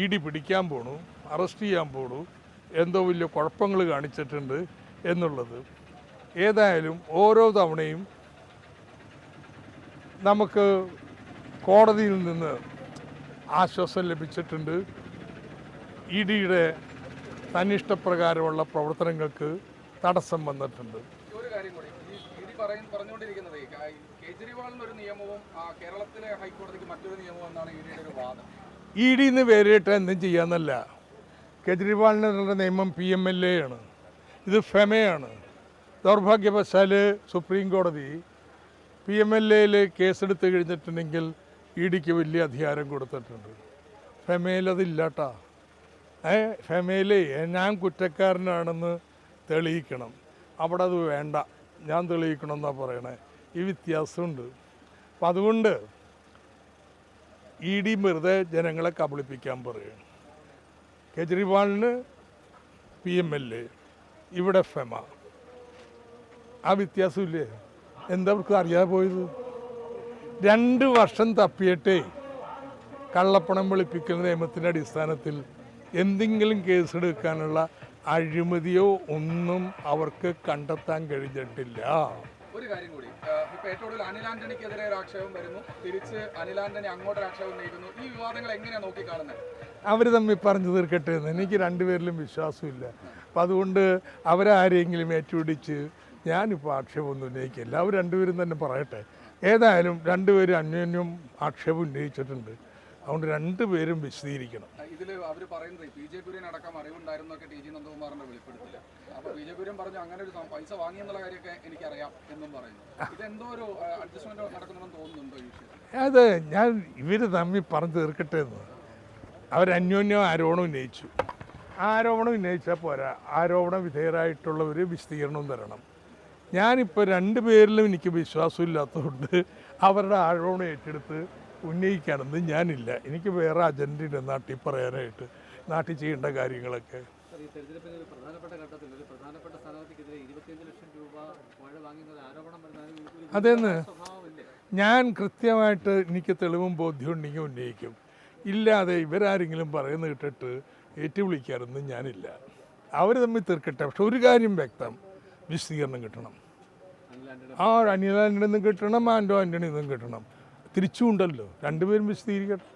E D പിടിക്കാൻ പോണു arrest ചെയ്യാൻ പോണു എന്തോ വലിയ കുഴപ്പങ്ങൾ കാണിച്ചിട്ടുണ്ട് എന്നുള്ളത് ഏതായാലും ഓരോ തവണയും നമുക്ക് കോടതിയിൽ നിന്ന് ആശ്വാസം ലഭിച്ചിട്ടുണ്ട്. ഇ ഡിയുടെ തന്നിഷ്ടപ്രകാരമുള്ള പ്രവർത്തനങ്ങൾക്ക് തടസ്സം വന്നിട്ടുണ്ട്. പറഞ്ഞുകൊണ്ടിരിക്കുന്നത് കേജ്രിവാളിന് ഒരു നിയമവും കേരളത്തിലെ ഹൈക്കോടതിക്ക് മറ്റൊരു നിയമവും എന്നാണ് ഇഡിയുടെ ഒരു വാദം. ഇ ഡി എന്ന് പേരിട്ട് എന്തും ചെയ്യാന്നല്ല. കേജ്രിവാളിനുള്ള നിയമം പി എം എൽ എ ആണ്. ഇത് ഫെമയാണ് ദൗർഭാഗ്യവശാൽ സുപ്രീം കോടതി പി എം എൽ എയിൽ കേസെടുത്ത് കഴിഞ്ഞിട്ടുണ്ടെങ്കിൽ ഇ ഡിക്ക് വലിയ അധികാരം കൊടുത്തിട്ടുണ്ട്. ഫെമയിൽ അതില്ലാട്ടാ. ഏ ഫെമയിൽ ഞാൻ കുറ്റക്കാരനാണെന്ന് തെളിയിക്കണം. അവിടെ അത് വേണ്ട. ഞാൻ തെളിയിക്കണം എന്നാണ് പറയണേ. ഈ വ്യത്യാസമുണ്ട്. അപ്പം അതുകൊണ്ട് ഇ ഡി വെറുതെ ജനങ്ങളെ കബളിപ്പിക്കാൻ പറയുകയാണ് കേജ്രിവാളിന് പി എം എൽ എ ഇവിടെ ഫെമ ആ വ്യത്യാസമില്ലേ? എന്താ അവർക്ക് അറിയാതെ പോയത്? രണ്ട് വർഷം തപ്പിയിട്ടേ കള്ളപ്പണം വെളുപ്പിക്കൽ നിയമത്തിന്റെ അടിസ്ഥാനത്തിൽ എന്തെങ്കിലും കേസെടുക്കാനുള്ള അഴിമതിയോ ഒന്നും അവർക്ക് കണ്ടെത്താൻ കഴിഞ്ഞിട്ടില്ല. ഒരു കാര്യം കൂടി. ഇപ്പൊ ഏറ്റവും കൂടുതൽ അനിൽ ഒരു ആക്ഷേപം വരുന്നു. തിരിച്ച് അനിൽ ആന്റണി അങ്ങോട്ടൊരു ആക്ഷേപം ഉന്നയിക്കുന്നു ഈ വിവാദങ്ങൾ എങ്ങനെയാണ് നോക്കിക്കാണുന്നത്? അവർ തമ്മിൽ പറഞ്ഞു തീർക്കട്ടെ എന്ന്. എനിക്ക് രണ്ടുപേരിലും വിശ്വാസമില്ല. അപ്പം അതുകൊണ്ട് അവരാരെങ്കിലും ഏറ്റുപിടിച്ച് ഞാനിപ്പോൾ ആക്ഷേപമൊന്നും ഉന്നയിക്കില്ല. അവർ രണ്ടുപേരും തന്നെ പറയട്ടെ. ഏതായാലും രണ്ടുപേരും അന്യോന്യം ആക്ഷേപം ഉന്നയിച്ചിട്ടുണ്ട്. അതുകൊണ്ട് രണ്ടുപേരും വിശദീകരിക്കണം. ഇതിൽ അവർ പറയുന്നത് പി ജെ കുര്യൻ അടക്കം അറിവുണ്ടായിരുന്നൊക്കെ ടി ജി നന്ദകുമാറിന്റെ വെളിപ്പെടുത്തില്ല. അപ്പൊ പി ജെ കുര്യൻ പറഞ്ഞു അങ്ങനെ ഒരു പൈസ പൈസ വാങ്ങിയെന്നുള്ള കാര്യമൊക്കെ എനിക്കറിയാം എന്നും പറയുന്നു. ഇതെന്തോ ഒരു അഡ്ജസ്റ്റ്മെന്റ് നടക്കുന്നുണ്ടെന്ന് തോന്നുന്നുണ്ടോ ഈ അത് ഞാൻ ഇവർ തമ്മിൽ പറഞ്ഞു തീർക്കട്ടെ എന്ന്. അവർ അന്യോന്യം ആരോപണം ഉന്നയിച്ചു. ആരോപണം ഉന്നയിച്ചാൽ പോരാ. ആരോപണ വിധേയരായിട്ടുള്ളവർ വിശദീകരണവും തരണം. ഞാനിപ്പോൾ രണ്ട് പേരിലും എനിക്ക് വിശ്വാസമില്ലാത്തതുകൊണ്ട് അവരുടെ ആരോപണം ഏറ്റെടുത്ത് ഉന്നയിക്കാനൊന്നും ഞാനില്ല. എനിക്ക് വേറെ അജണ്ടയുണ്ട് നാട്ടിൽ പറയാനായിട്ട്. നാട്ടിൽ ചെയ്യേണ്ട കാര്യങ്ങളൊക്കെ. അതെന്ന്? ഞാൻ കൃത്യമായിട്ട് എനിക്ക് തെളിവും ബോധ്യവും ഉണ്ടെങ്കിൽ ഉന്നയിക്കും. ഇല്ലാതെ ഇവരാരെങ്കിലും പറയുന്ന കേട്ടിട്ട് ഏറ്റുവിളിക്കാറൊന്നും ഞാനില്ല. അവർ തമ്മിൽ തീർക്കട്ടെ. പക്ഷെ ഒരു കാര്യം വ്യക്തം. വിശദീകരണം കിട്ടണം. ആ അനിൽ ആന്റണിന്നും കിട്ടണം ആൻഡോ ആന്റണിന്നും കിട്ടണം. തിരിച്ചും ഉണ്ടല്ലോ രണ്ടുപേരും വിശദീകരിക്കട്ടെ.